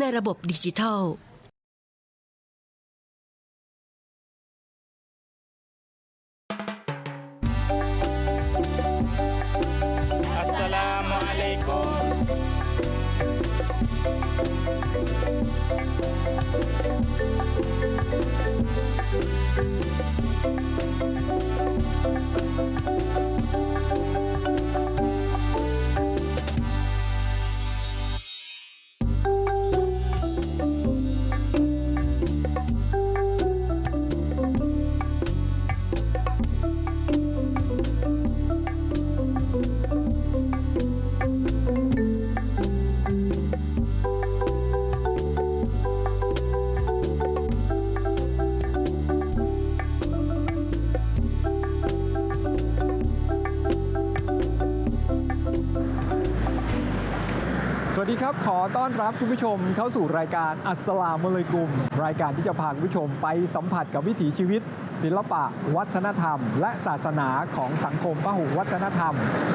ในระบบดิจิทัลอัสสลามุ ต้อนรับคุณผู้ชมเข้าสู่รายการอัสลามุลัยกุม รายการที่จะพาคุณผู้ชมไปสัมผัสกับวิถีชีวิต ศิลปะ วัฒนธรรม และศาสนาของสังคมพหุวัฒนธรรม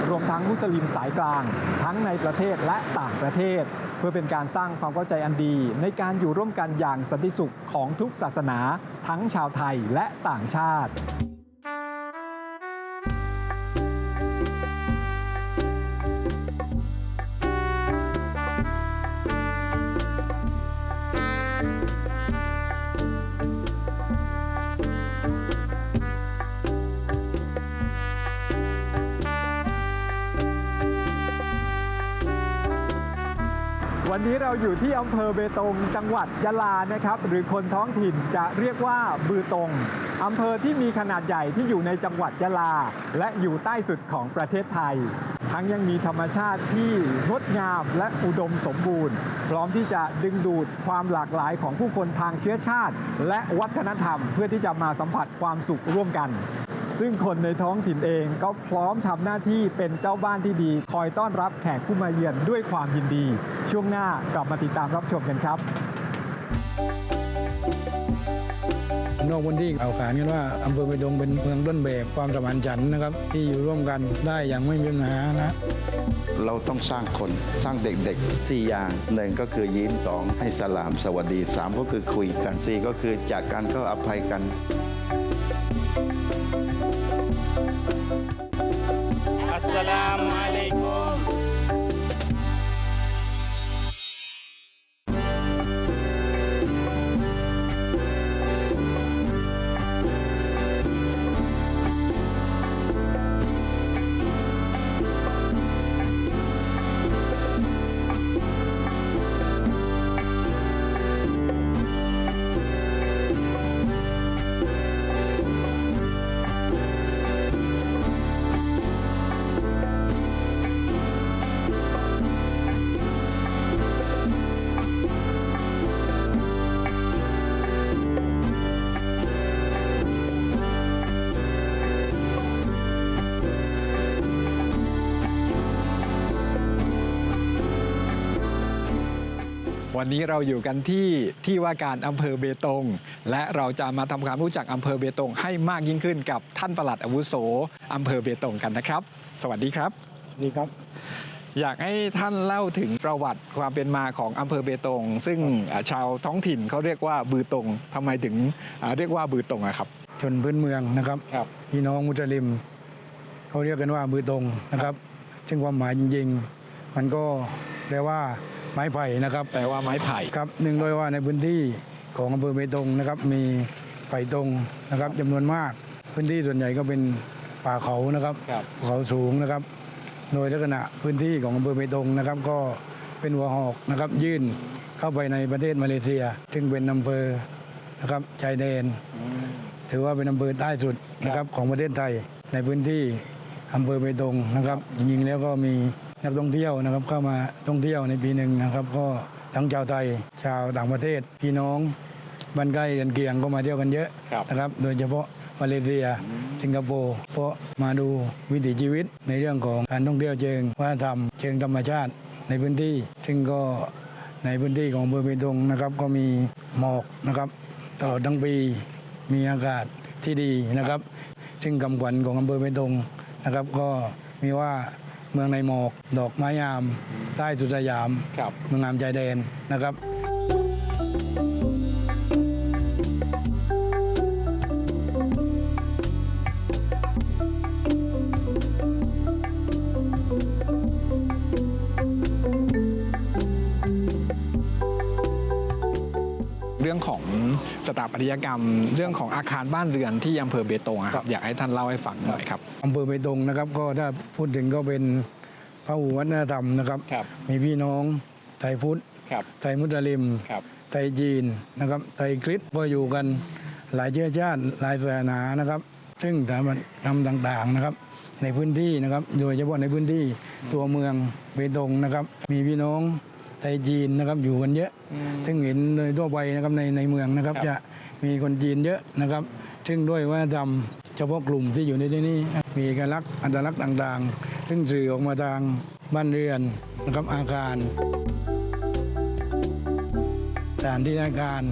รวมทั้งมุสลิมสายกลาง ทั้งในประเทศและต่างประเทศ เพื่อเป็นการสร้างความเข้าใจอันดี ในการอยู่ร่วมกันอย่างสันติสุขของทุกศาสนา ทั้งชาวไทยและต่างชาติ นี้เราอยู่ที่อำเภอเบตงจังหวัดยะลานะครับ หรือคนท้องถิ่นจะเรียกว่าบือตงอำเภอที่มีขนาดใหญ่ที่อยู่ในจังหวัดยะลา และอยู่ใต้สุดของประเทศไทย ทั้งยังมีธรรมชาติที่งดงามและอุดมสมบูรณ์ พร้อมที่จะดึงดูดความหลากหลายของผู้คนทางเชื้อชาติ และวัฒนธรรมเพื่อที่จะมาสัมผัสความสุขร่วมกัน ซึ่งคนในท้องถิ่นเองก็พร้อมทำหน้าที่เป็นเจ้าบ้านที่ดี คอยต้อนรับแขกผู้มาเยือนด้วยความยินดี ช่วงหน้ากลับมาติดตามรับชมกันครับนอกพื้นที่เอาขานกันว่าอำเภอไปดงเป็นเมืองต้นแบบความสมานฉันท์นะครับ ที่อยู่ร่วมกันได้อย่างไม่มีปัญหานะ เราต้องสร้างคนสร้างเด็กๆ4อย่างหนึ่งก็คือยิ้มสองให้สลามสวัสดีสามก็คือคุยกันสี่ก็คือจากการก็อภัยกัน วันนี้เราอยู่กันที่ที่ว่าการอำเภอเบตง และเราจะมาทำความรู้จักอำเภอเบตงให้มากยิ่งขึ้นกับท่านปลัดอาวุโสอำเภอเบตงกันนะครับ สวัสดีครับนี่ครับ อยากให้ท่านเล่าถึงประวัติความเป็นมาของอำเภอเบตง ซึ่งอ่าชาวท้องถิ่นเขาเรียกว่าบือตงทำไมถึงอ่าเรียกว่าบือตงอะครับ ชนพื้นเมืองนะครับครับ พี่น้องมุสลิม เขาเรียกกันว่ามือตรงนะครับ ซึ่งความหมายจริงๆ มันก็แปลว่า ไม้ไผ่นะครับแปลว่าไม้ไผ่ครับหนึ่งโดยว่าในพื้นที่ของอำเภอเบตงนะครับมีไผ่ตรงนะครับจำนวนมาก พื้นที่ส่วนใหญ่ก็เป็นป่าเขานะครับครับภูเขาสูงนะครับ โดยลักษณะพื้นที่ของอำเภอเบตงนะครับ ก็เป็นหัวหอกนะครับ ยื่นเข้าไปในประเทศมาเลเซีย ซึ่งเป็นอำเภอนะครับชายแดน ถือว่าเป็นอำเภอใต้สุดนะครับของประเทศไทยในพื้นที่อำเภอเบตงนะครับจริงๆแล้วก็มี นักท่องเที่ยวนะครับเข้ามาท่องเที่ยวในปีหนึ่งนะครับ ก็ทั้งชาวไทยชาวต่างประเทศ พี่น้องบ้านใกล้เรือนเคียงก็มาเที่ยวกันเยอะครับนะครับ โดยเฉพาะมาเลเซีย สิงคโปร์เพราะมาดูวิถีชีวิตในเรื่องของการท่องเที่ยวเชิงวัฒนธรรมเชิงธรรมชาติในพื้นที่ ซึ่งก็ในพื้นที่ของอำเภอเบตงนะครับ ก็มีหมอกนะครับ ตลอดทั้งปีมีอากาศที่ดีนะครับ ซึ่งคำขวัญของอำเภอเบตงนะครับ ก็มีว่า เมืองในหมอก ดอกไม้งาม ใต้สุดสยามครับเมืองงามใจแดนนะครับ สถาปัตยกรรม เรื่องของอาคารบ้านเรือนที่อำเภอเบตงอะครับอยากให้ท่านเล่าให้ฟังหน่อยครับ อำเภอเบตงนะครับก็ถ้าพูดถึงก็เป็นพระหูวัฒนธรรมนะครับ ครับ มีพี่น้องไทยพุทธ ครับไทยมุสลิม ครับ ไทยจีนนะครับ ไทยคริสต์ก็อยู่กันหลายเชื้อชาติหลายศาสนานะครับ ซึ่งทำทำต่างๆนะครับ ในพื้นที่นะครับ โดยเฉพาะในพื้นที่ตัวเมืองเบตงนะครับ มีพี่น้อง ไทยจีนนะครับอยู่กันเยอะ ซึ่งเห็นโดยทั่วไปนะครับในในเมืองนะครับครับ จะมีคนจีนเยอะนะครับ ซึ่งด้วยวัฒนธรรมเฉพาะกลุ่มที่อยู่ในที่นี้มีเอกลักษณ์อัตลักษณ์ต่างๆ ซึ่งสื่อออกมาทางบ้านเรือนนะครับอาคารสถานที่ราชการ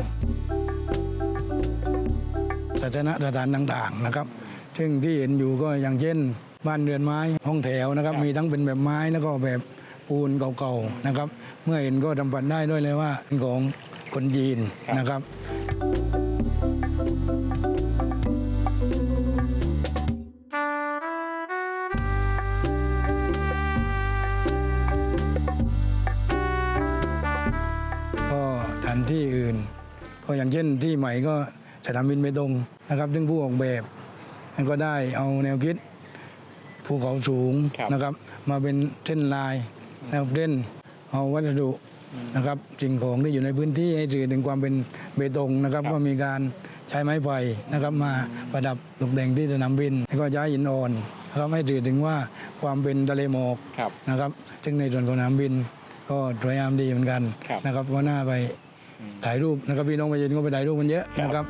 ศาสนสถานต่างๆนะครับ ซึ่งที่เห็นอยู่ก็อย่างเช่น บ้านเรือนไม้ห้องแถวนะครับ มีทั้งเป็นแบบไม้แล้วก็แบบ ปูนเก่าๆนะครับ เมื่อเห็นก็ทำปันได้ด้วยเลยว่าเป็นของคนจีนนะครับ ก็สถานที่อื่น ก็อย่างเช่นที่ใหม่ก็สนามบินเบตงนะครับ ซึ่งผู้ออกแบบนั่นก็ได้เอาแนวคิดภูเขาสูงครับนะครับ มาเป็นเส้นลาย นะครับเส้นเอาวัสดุนะครับสิ่งของที่อยู่ในพื้นที่ให้สื่อถึงความเป็นเบตงนะครับก็มีการใช้ไม้ไผ่นะครับมาประดับตกแต่งที่สนามบินแล้วก็ใช้หินอ่อนนะครับให้สื่อถึงว่าความเป็นทะเลหมอกครับนะครับซึ่งในส่วนของสนามบิน ก็สวยงามดีเหมือนกันครับนะครับก็น่าไปถ่ายรูปนะครับพี่น้องประชาชนก็ไปถ่ายรูปกันเยอะครับนะครับ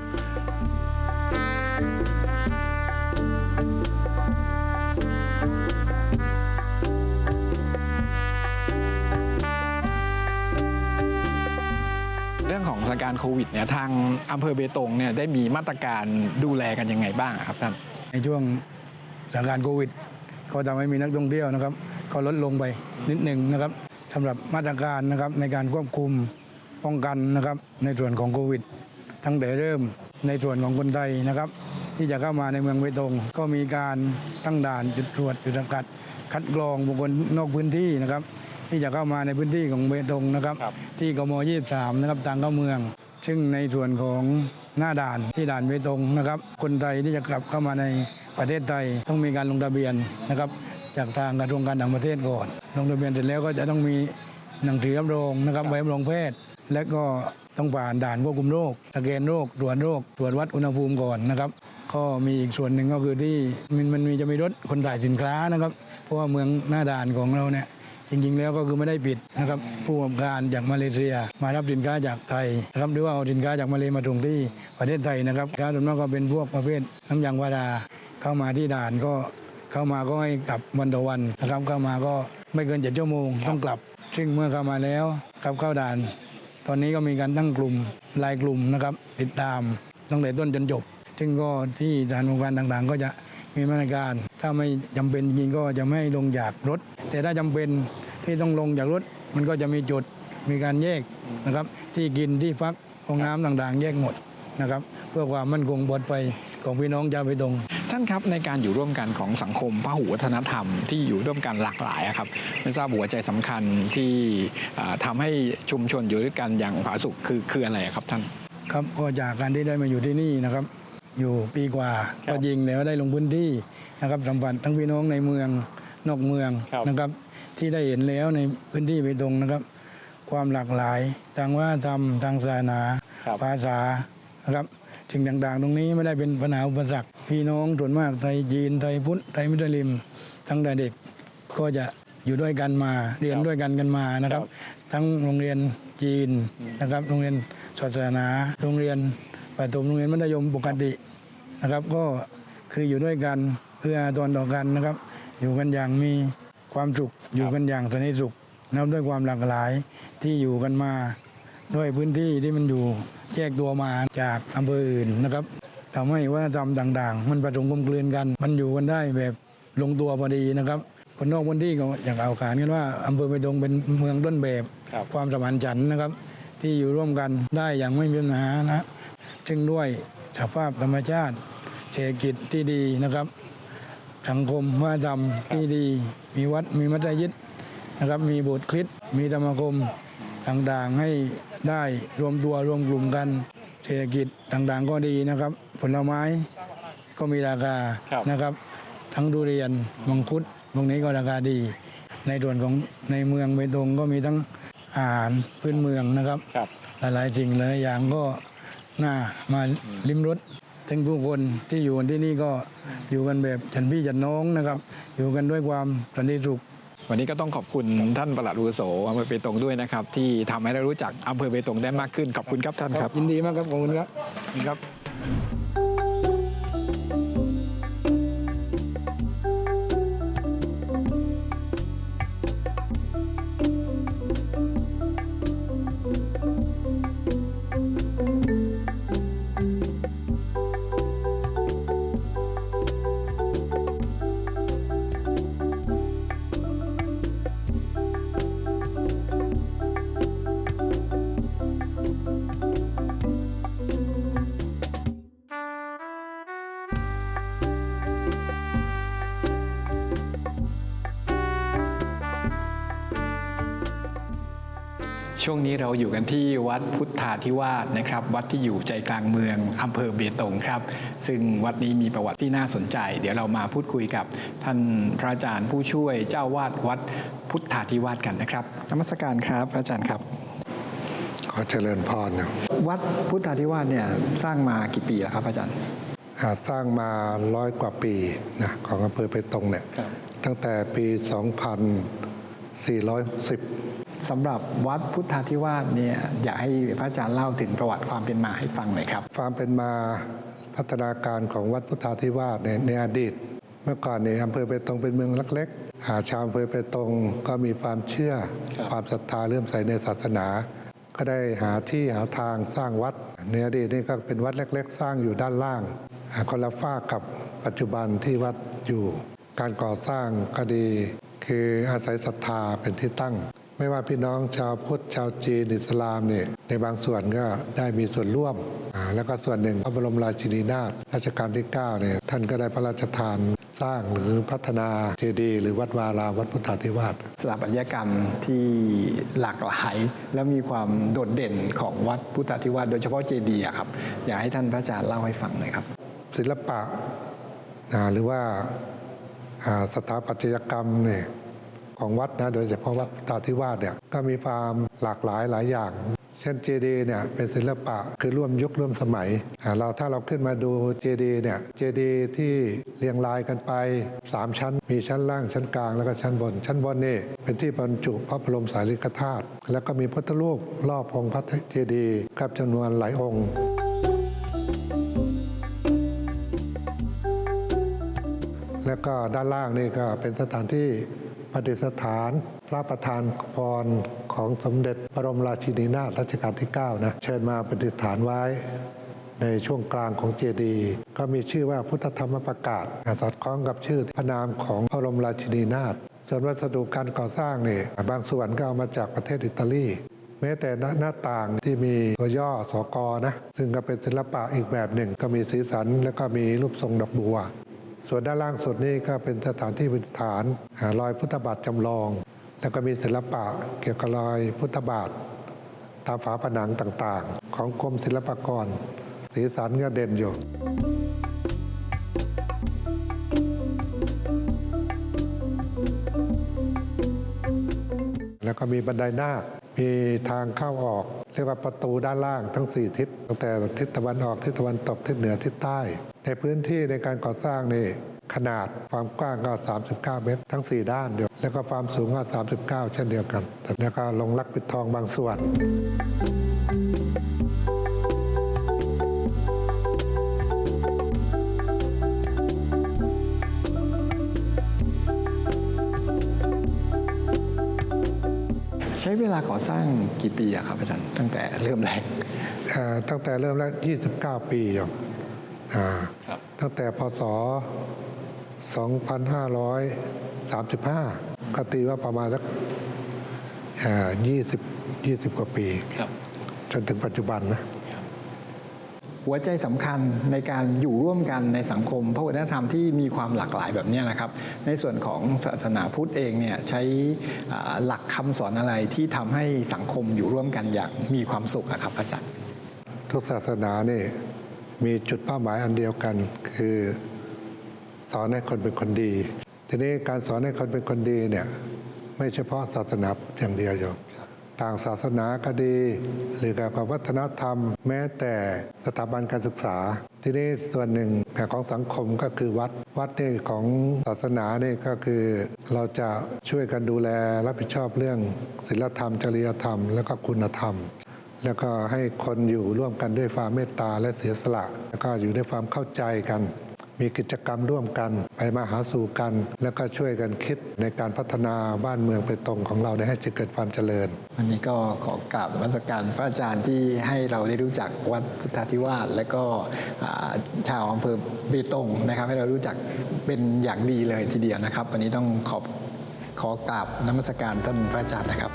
การณ์โควิดเนี่ยทางอำเภอเบตงเนี่ยได้มีมาตรการดูแลกันยังไงบ้างครับท่านในช่วงสถานการณ์โควิด ก็ทำให้มีนักท่องเที่ยวนะครับ ก็ลดลงไปนิดหนึ่งนะครับสำหรับมาตรการนะครับในการควบคุมป้องกันนะครับในส่วนของโควิดตั้งแต่เริ่มในส่วนของคนไทยนะครับ ที่จะเข้ามาในเมืองเบตง ก็มีการตั้งด่านจุดตรวจจุดสกัด คัดกรองบุคคลนอกพื้นที่นะครับ ที่จะเข้ามาในพื้นที่ของเบตงนะครับครับ ที่กม23นะครับทางเข้าเมือง ซึ่งในส่วนของหน้าด่านที่ด่านเบตงนะครับ คนไทยที่จะกลับเข้ามาในประเทศไทยต้องมีการลงทะเบียนนะครับ จากทางกระทรวงการต่างประเทศก่อน ลงทะเบียนเสร็จแล้วก็จะต้องมีหนังสือรับรองนะครับใบรับรองแพทย์ และก็ต้องผ่านด่านควบคุมโรคสแกนโรคตรวจโรคตรวจวัดอุณหภูมิก่อนนะครับก็มีอีกส่วนหนึ่งก็คือที่มันมันมีจะมีรถคนถ่ายสินค้านะครับ เพราะว่าเมืองหน้าด่านของเราเนี่ย จริงๆ แล้วก็คือไม่ได้ปิดนะครับผู้ประกอบการจากมาเลเซีย มารับสินค้าจากไทยนะครับหรือว่าเอาสินค้าจากมาเลมาส่งที่ประเทศไทยนะครับค้าส่วนมากก็เป็นพวกประเภทน้ำยางวาดาเข้ามาที่ด่านก็เข้ามาก็ให้กลับวันต่อวันนะครับเข้ามาก็ไม่เกินเจ็ดชั่วโมงต้องกลับ ซึ่งเมื่อเข้ามาแล้วกลับเข้าด่าน ตอนนี้ก็มีการตั้งกลุ่มรายกลุ่มนะครับติดตามตั้งแต่ต้นจนจบ ซึ่งก็ที่สถานบริการต่างๆ ก็จะ มีมาตรการ ถ้าไม่จำเป็นจริงๆก็จะไม่ให้ลงจากรถ แต่ถ้าจำเป็นที่ต้องลงจากรถ มันก็จะมีจุดมีการแยกนะครับ ที่กินที่พักห้องน้ำต่างๆ แยกหมดนะครับ เพื่อความมั่นคงปลอดภัยของพี่น้องชาวไปตรงท่านครับในการอยู่ร่วมกันของสังคมพหุวัฒนธรรมที่อยู่ร่วมกันหลากหลายอะครับไม่ทราบหัวใจสำคัญที่อ่าทำาให้ชุมชนอยู่ด้วยกันอย่างผาสุกคือคืออะไรอะครับท่านครับก็จากการที่ได้มาอยู่ที่นี่นะครับ อยู่ปีกว่า ครับ ก็จริงแล้วได้ลงพื้นที่นะครับสัมผัสทั้งพี่น้องในเมืองนอกเมืองครับนะครับ ที่ได้เห็นแล้วในพื้นที่ไปตรงนะครับ ความหลากหลายทางวัฒนธรรมทางศาสนา ครับ ภาษานะครับสิ่งต่างๆ ตรงนี้ไม่ได้เป็นปัญหาอุปสรรคพี่น้องส่วนมากไทยจีนไทยพุทธไทยมุสลิม ทั้งแต่เด็กก็จะอยู่ด้วยกันมาเรียนด้วยกันกันมานะครับ ทั้งโรงเรียนจีนนะครับ โรงเรียนศาสนา โรงเรียน ประถมโรงเรียนมัธยมปกตินะครับ ก็คืออยู่ด้วยกันเพื่อตอาทรต่อกันนะครับ อยู่กันอย่างมีความสุขอยู่กันอย่างสันติสุขนับด้วยความหลากหลายที่อยู่กันมา ด้วยพื้นที่ที่มันอยู่แยกตัวมาจากอำเภออื่นนะครับทำให้วัฒนธรรมต่างๆ มันประสงกลมกลืนกัน มันอยู่กันได้แบบลงตัวพอดีนะครับ คนนอกพื้นที่ก็อยากเอาขานกันว่าอำเภอไปดงเป็นเมืองต้นแบบคบความสมานฉันนะครับ ที่อยู่ร่วมกันได้อย่างไม่มีปัญหานะ ซึ่งด้วยสภาพธรรมชาติ เศรษฐกิจที่ดีนะครับ สังคมวัฒนธรรมที่ดี มีวัดมีมัสยิดนะครับ มีโบสถ์คริสต์มีธรรมคมต่างๆให้ได้รวมตัวรวมกลุ่มกัน เศรษฐกิจต่างๆก็ดีนะครับ ผลไม้ก็มีราคาครับนะครับ ทั้งทุเรียนมังคุดพวกนี้ก็ราคาดี ในส่วนของในเมืองเบตงก็มีทั้งอาหารพื้นเมืองนะครับครับหลายๆสิ่งหลายๆอย่างก็ น่ามาลิ้มรสทั้งผู้คนที่อยู่ที่นี่ก็อยู่กันแบบฉันพี่ฉันน้องนะครับ อยู่กันด้วยความสันติสุขวันนี้ก็ต้องขอบคุณท่านปลัดอุโสอำเภอเบตงด้วยนะครับ ที่ทำให้เรารู้จักอำเภอเบตงได้มากขึ้นขอบคุณครับท่านครับยินดีมากครับขอบคุณครับครับ ช่วงนี้เราอยู่กันที่วัดพุทธาธิวาสนะครับ วัดที่อยู่ใจกลางเมืองอำเภอเบตงครับ ซึ่งวัดนี้มีประวัติที่น่าสนใจ เดี๋ยวเรามาพูดคุยกับท่านพระอาจารย์ผู้ช่วยเจ้าวาดวัดพุทธาธิวาสกันนะครับนมัสการครับพระอาจารย์ครับ ขอเจริญพรนะวัดพุทธาธิวาสเนี่ยสร้างมากี่ปีแล้วครับอาจารย์อ่าสร้างมาร้อยกว่าปีนะของอำเภอเปตงเนี่ยครับตั้งแต่ปี 2460 สำหรับวัดพุทธาธิวาสเนี่ยอยากให้พระอาจารย์เล่าถึงประวัติความเป็นมาให้ฟังหน่อยครับ ความเป็นมาพัฒนาการของวัดพุทธาธิวาสในในอดีต เมื่อก่อนเนี่ยอำเภอเปตงเป็นเมืองเล็กๆหาชาวอำเภอเปตงก็มีความเชื่อครับความศรัทธาเลื่อมใสในศาสนา ก็ได้หาที่หาทางสร้างวัดในอดีตนี่ก็เป็นวัดเล็ก ๆ สร้างอยู่ด้านล่างอ่าคนละฝ้ากกับปัจจุบันที่วัดอยู่ การก่อสร้างก็ดีคืออาศัยศรัทธาเป็นที่ตั้ง ไม่ว่าพี่น้องชาวพุทธชาวจีนอิสลามเนี่ยในบางส่วนก็ได้มีส่วนร่วมอ่าแล้วก็ส่วนหนึ่งพระบรมราชินีนาถรัชกาลที่9เนี่ยท่านก็ได้พระราชทานสร้างหรือพัฒนาเจดีย์หรือวัดวารามวัดพุทธาธิวาสสถาปัตยกรรมที่หลากหลาย และมีความโดดเด่นของวัดพุทธาธิวาสโดยเฉพาะเจดีย์อะครับอยากให้ท่านพระอาจารย์เล่าให้ฟังหน่อยครับ ศิลปะอ่าหรือว่าอ่าสถาปัตยกรรมเนี่ย ของวัดนะโดยเฉพาะวัดพุทธาธิวาสเนี่ยก็มีความหลากหลายหลายอย่างเช่นเจดีเนี่ยเป็นศิลปะคือร่วมยุคร่วมสมัยเราถ้าเราขึ้นมาดูเจดีเนี่ยเจดีที่เรียงรายกันไป 3 ชั้น มีชั้นล่างชั้นกลางแล้วก็ชั้นบน ชั้นบนนี่เป็นที่บรรจุพระบรมสารีริกธาตุแล้วก็มีพุทธรูปรอบองค์พระเจดีกับจำนวนหลายองค์แล้วก็ด้านล่างนี่ก็เป็นสถานที่ ประดิษฐาน พระประธานพรของสมเด็จพระบรมราชินีนาถรัชกาลที่ 9 นะ เชิญมาประดิษฐานไว้ในช่วงกลางของเจดีย์ก็มีชื่อว่าพุทธธรรมประกาศ สอดคล้องกับชื่อพระนามของพระบรมราชินีนาถส่วนวัสดุการก่อสร้างนี่บางส่วนก็เอามาจากประเทศอิตาลีแม้แต่หน้าต่างที่มีตัวย่อสกนะ ซึ่งก็เป็นศิลปะอีกแบบหนึ่ง ก็มีสีสันแล้วก็มีรูปทรงดอกบัว ส่วนด้านล่างสุดนี่ก็เป็นสถานที่ประดิษฐานรอยพุทธบาทจำลอง แล้วก็มีศิลปะเกี่ยวกับรอยพุทธบาทตามฝาผนังต่างๆ ของกรมศิลปากร สีสันก็เด่นอยู่แล้วก็มีบันไดนาค มีทางเข้าออก เรียกว่าประตูด้านล่างทั้ง 4 ทิศ ตั้งแต่ทิศตะวันออก ทิศตะวันตก ทิศเหนือ ทิศใต้ ในพื้นที่ในการก่อสร้างนี่ขนาดความกว้างก็ 39 เมตร ทั้ง 4 ด้านเดียว แล้วก็ความสูงก็ 39 เช่นเดียวกันแล้วก็ลงลักปิดทองบางส่วนใช้เวลาก่อสร้างกี่ปีอะครับอาจารย์ตั้งแต่เริ่มแรกเอ่อตั้งแต่เริ่มแรก 29 ปีอยู่อ่าครับ ตั้งแต่พศ 2535 ก็ตีว่าประมาณสักเอ่อ20 20 กว่าปีครับจนถึงปัจจุบันนะหัวใจสำคัญในการอยู่ร่วมกันในสังคมพระวัฒนธรรมที่มีความหลากหลายแบบเนี้ยนะครับ ในส่วนของศาสนาพุทธเองเนี่ยใช้อ่าหลักคำสอนอะไรที่ทำให้สังคมอยู่ร่วมกันอย่างมีความสุขอะครับอาจารย์ ทุกศาสนานี่ มีจุดเป้าหมายอันเดียวกัน คือสอนให้คนเป็นคนดี ทีนี้การสอนให้คนเป็นคนดีเนี่ยไม่เฉพาะศาสนาอย่างเดียวโยมต่างศาสนาก็ดี หรือการวัฒนธรรม แม้แต่สถาบันการศึกษา ทีนี้ส่วนหนึ่งของสังคมก็คือวัดวัดนี่ของศาสนานี่ก็คือเราจะช่วยกันดูแลรับผิดชอบเรื่องศีลธรรม จริยธรรม และก็คุณธรรม แล้วก็ให้คนอยู่ร่วมกันด้วยความเมตตาและเสียสละ แล้วก็อยู่ด้วยความเข้าใจกัน มีกิจกรรมร่วมกันไปมาหาสู่กัน แล้วก็ช่วยกันคิดในการพัฒนาบ้านเมืองไปตรงของเราให้จะเกิดความเจริญ วันนี้ก็ขอกราบนมัสการพระอาจารย์ที่ให้เราได้รู้จักวัดพุทธาธิวาสและก็ชาวอำเภอเบตงนะครับ ให้เรารู้จักเป็นอย่างดีเลยทีเดียวนะครับ วันนี้ต้องขอบขอกราบนมัสการท่านพระอาจารย์นะครับ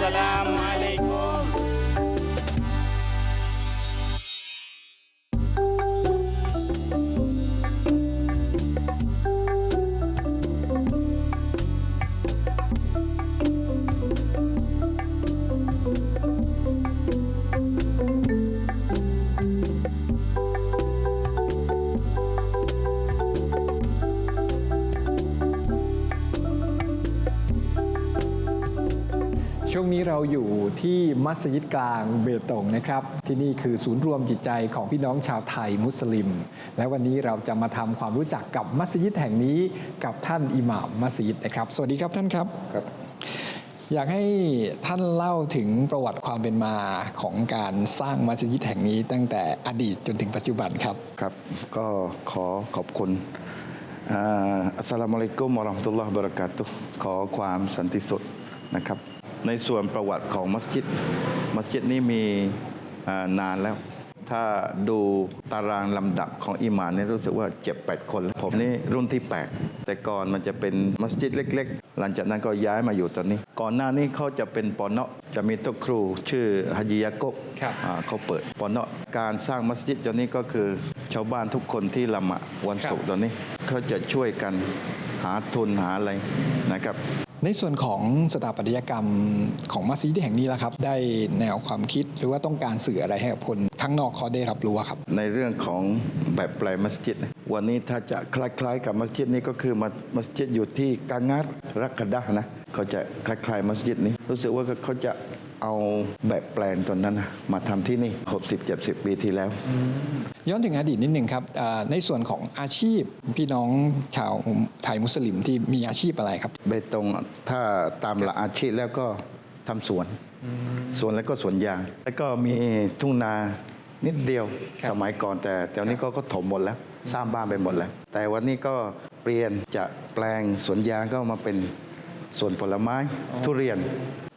Assalamualaikum. ช่ มัสยิดกลางเบตงนะครับ ที่นี่คือศูนย์รวมจิตใจของพี่น้องชาวไทยมุสลิม และวันนี้เราจะมาทำความรู้จักกับมัสยิดแห่งนี้กับท่านอิหม่ามมัสยิดนะครับ สวัสดีครับท่านครับครับ อยากให้ท่านเล่าถึงประวัติความเป็นมาของการสร้างมัสยิดแห่งนี้ตั้งแต่อดีตจนถึงปัจจุบันครับครับ ก็ขอขอบคุณอ่าอัสสลามุอะลัยกุมวะเราะห์มะตุลลอฮ์วะบะเราะกาตุฮ์ขอความสันติสุขนะครับ ในส่วนประวัติของมัสยิด มัสยิดนี้มีอ่านานแล้ว ถ้าดูตารางลำดับของอิหม่านเนี่ยรู้สึกว่าเจ็บแปดคนแล้วผมนี่รุ่นที่ 8 แต่ก่อนมันจะเป็นมัสยิดเล็ก ๆ หลังจากนั้นก็ย้ายมาอยู่ตอนนี้ ก่อนหน้านี้เขาจะเป็นปอนเนาะจะมีโต๊ะครูชื่อฮัจญิยะกบครับอ่าเขาเปิดปอนเนาะการสร้างมัสยิดตอนนี้ก็คือชาวบ้านทุกคนที่ละหมาดวันศุกร์ตอนนี้เขาจะช่วยกันหาทุนหาอะไรนะครับ ในส่วนของสถาปัตยกรรมของมัสยิดแห่งนี้ละครับ ได้แนวความคิดหรือว่าต้องการสื่ออะไรให้กับคนข้างนอกเขาได้รับรู้ครับ ในเรื่องของแบบแปลมัสยิดวันนี้ถ้าจะคล้ายๆ กับมัสยิดนี้ก็คือมัสมัสยิดอยู่ที่กางัดรักกะดะนะเขาจะคล้ายๆมัสยิดนี้รู้สึกว่าเขาจะ เอาแบบแปลนตอนนั้นนะมาทำที่นี่ 60-70 ปีที่แล้ว ย้อนถึงอดีตนิดหนึ่งครับอ่าในส่วนของอาชีพพี่น้องชาวไทยมุสลิมที่มีอาชีพอะไรครับ เบตงถ้าตามหลักอาชีพแล้วก็ทำสวน สวนแล้วก็สวนยาง แล้วก็มีทุ่งนานิดเดียวครับสมัยก่อนแต่แต่วันนี้ก็ก็ถมหมดแล้ว สร้างบ้านไปหมดแล้ว แต่วันนี้ก็เปลี่ยนจากแปลงสวนยางก็มาเป็นสวนผลไม้ทุเรียน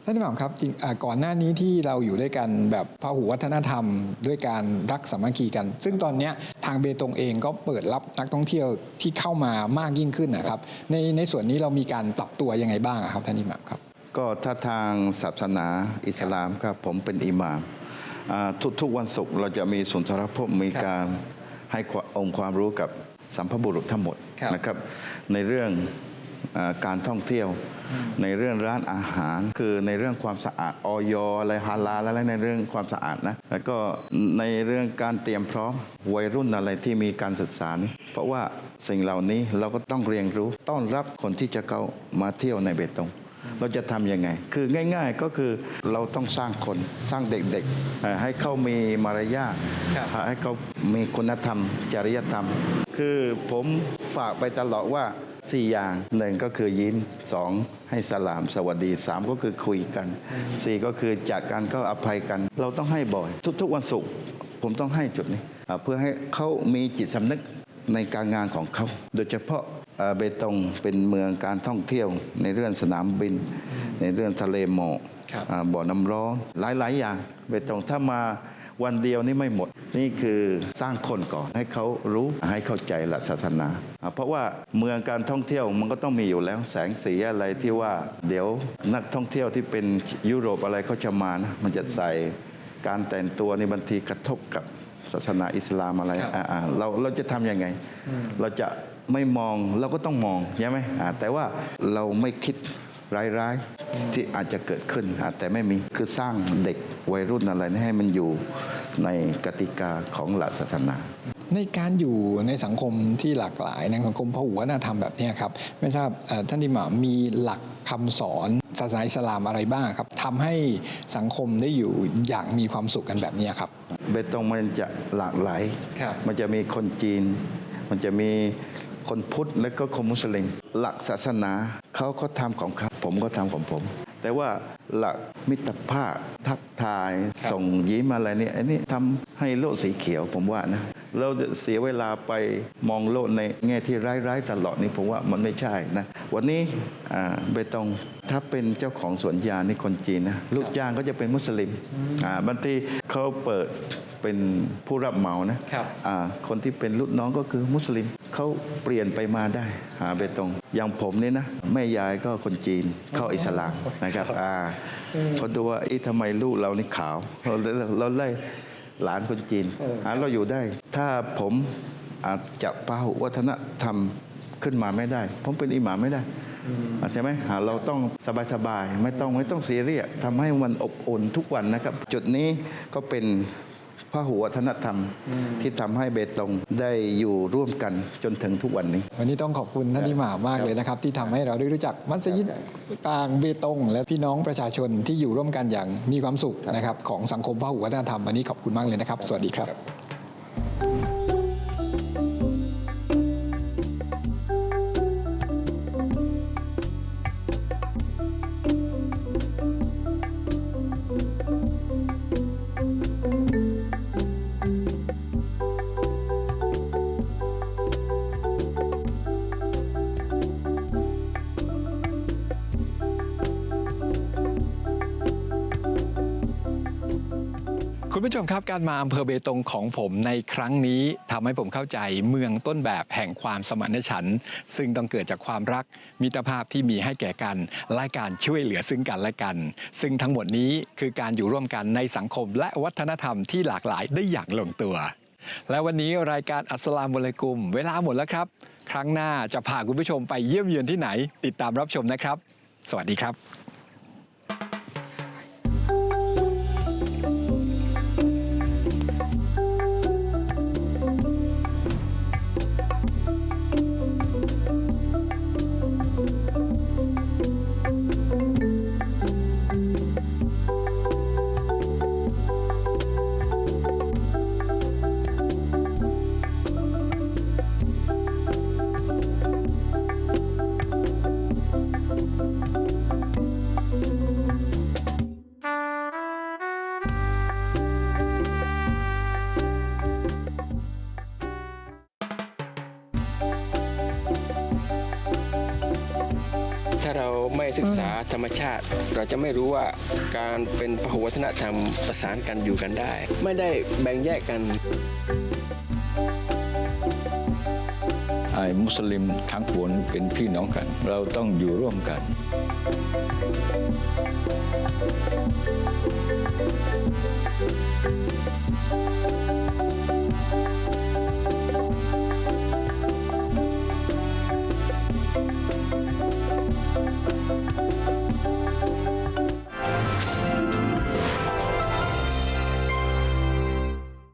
ท่านผู้ชมครับจริงอ่าก่อนหน้านี้ที่เราอยู่ด้วยกันแบบพหุวัฒนธรรม ด้วยการรักสามัคคีกัน ซึ่งตอนเนี้ยทางเบตงเองก็เปิดรับนักท่องเที่ยวที่เข้ามามากยิ่งขึ้นนะครับ ในในส่วนนี้เรามีการปรับตัวยังไงบ้างอะครับท่านอิหม่ามครับ ก็ถ้าทางศาสนาอิสลามครับผมเป็นอิหม่ามอ่าทุกๆวันศุกร์เราจะมีสุนทรพจน์มีการให้ความองค์ความรู้กับสัมภบุรุษทั้งหมดครับนะครับ ในเรื่องเอ่อ การท่องเที่ยว ในเรื่องร้านอาหาร คือในเรื่องความสะอาดออยอะไรฮาลาลอะไรในเรื่องความสะอาดนะแล้วก็ในเรื่องการเตรียมพร้อมวัยรุ่นอะไรที่มีการศึกษานี่เพราะว่าสิ่งเหล่านี้เราก็ต้องเรียนรู้ต้อนรับคนที่จะเข้ามาเที่ยวในเบตงเราจะทำยังไง คือง่าย ๆ ก็คือเราต้องสร้างคนสร้างเด็กๆเอ่อให้เขามีมารยาทครับให้เขามีคุณธรรม จริยธรรม คือผมฝากไปตลอดว่า สี่อย่างหนึ่งก็คือยิ้มสองให้สลามสวัสดีสามก็คือคุยกันสี่ก็คือจากการก็อภัยกัน เราต้องให้บ่อย ทุกๆวันศุกร์ผมต้องให้จุดนี้อ่าเพื่อให้เขามีจิตสำนึกในการงานของเขา โดยเฉพาะเอ่อเบตงเป็นเมืองการท่องเที่ยว ในเรื่องสนามบิน ในเรื่องทะเลหมอกครับอ่าบ่อน้ำร้อนหลายๆ อย่าง เบตงถ้ามา วันเดียวนี่ไม่หมด นี่คือสร้างคนก่อนให้เขารู้ให้เข้าใจหลักศาสนาอ่าเพราะว่าเมืองการท่องเที่ยวมันก็ต้องมีอยู่แล้วแสงสีอะไรที่ว่า เดี๋ยวนักท่องเที่ยวที่เป็นยุโรปอะไรเขาจะมานะมันจะใส่การแต่งตัวในบางทีกระทบกับศาสนาอิสลามอะไรครับอ่าอ่าเราเราจะทำยังไง เราจะไม่มองเราก็ต้องมองใช่ไหมอ่าแต่ว่าเราไม่คิด ร้ายๆที่อาจจะเกิดขึ้นอ่าแต่ไม่มีคือสร้างเด็กวัยรุ่นอะไรให้มันอยู่ในกติกาของหลักศาสนาในการอยู่ในสังคมที่หลากหลายในสังคมพหุวัฒนธรรมแบบเนี้ยครับไม่ทราบเอ่อท่านดิหมามีหลักคำสอนศาสนาอิสลามอะไรบ้างครับทำให้สังคมได้อยู่อย่างมีความสุขกันแบบเนี้ยครับเบตงมันจะหลากหลายครับมันจะมีคนจีน มันจะมี คนพุทธและก็คนมุสลิมหลักศาสนาเขาก็ทำของเขาผมก็ทำของผม แต่ว่าหลักมิตรภาพทักทาย ส่งยิ้มอะไรเนี่ยอันนี้ทำให้โลกสีเขียวผมว่านะ เราจะเสียเวลาไปมองโลกในแง่ที่ร้ายๆตลอดนี่ผมว่ามันไม่ใช่นะ วันนี้อ่าเบตงถ้าเป็นเจ้าของสวนยางนี่คนจีนนะลูกจ้างก็จะเป็นมุสลิมอ่าบางทีเขาเปิดเป็นผู้รับเหมานะครับอ่าคนที่เป็นลูกน้องก็คือมุสลิมเขาเปลี่ยนไปมาได้หาเบตงอย่างผมนี่นะแม่ยายก็คนจีนเข้าอิสลามนะครับอ่าเขาดูว่าอีทำไมลูกเรานี่ขาวเราเราไล่ หลานคนจีนอ่าเราอยู่ได้ ถ้าผมอาจจะพาหุวัฒนธรรมขึ้นมาไม่ได้ ผมเป็นอิหม่ามไม่ได้อ่าใช่ไหมอ่าเราต้องสบายๆ ไม่ต้องไม่ต้องซีเรียสทำให้มันอบอุ่นทุกวันนะครับ จุดนี้ก็เป็น พหุวัฒนธรรมที่ทำให้เบตงได้อยู่ร่วมกันจนถึงทุกวันนี้ วันนี้ต้องขอบคุณท่านดิหมามากเลยนะครับ ที่ทำให้เราได้รู้จักมัสยิดกลางเบตง และพี่น้องประชาชนที่อยู่ร่วมกันอย่างมีความสุขนะครับของสังคมพหุวัฒนธรรมวันนี้ขอบคุณมากเลยนะครับ สวัสดีครับ ผู้ชมครับการมาอำเภอเบตงของผมในครั้งนี้ทำให้ผมเข้าใจเมืองต้นแบบแห่งความสมานฉันท์ซึ่งต้องเกิดจากความรักมิตรภาพที่มีให้แก่กันและการช่วยเหลือซึ่งกันและกัน ซึ่งทั้งหมดนี้คือการอยู่ร่วมกันในสังคมและวัฒนธรรมที่หลากหลายได้อย่างลงตัว และวันนี้รายการอัสลามุลัยกุม เวลาหมดแล้วครับ ครั้งหน้าจะพาคุณผู้ชมไปเยี่ยมเยือนที่ไหน ติดตามรับชมนะครับ สวัสดีครับ ศึกษาธรรมชาติ เราจะไม่รู้ว่าการเป็นพหุวัฒนธรรมประสานกันอยู่กันได้ ไม่ได้แบ่งแยกกันไอ้มุสลิมทั้งปวงเป็นพี่น้องกัน เราต้องอยู่ร่วมกัน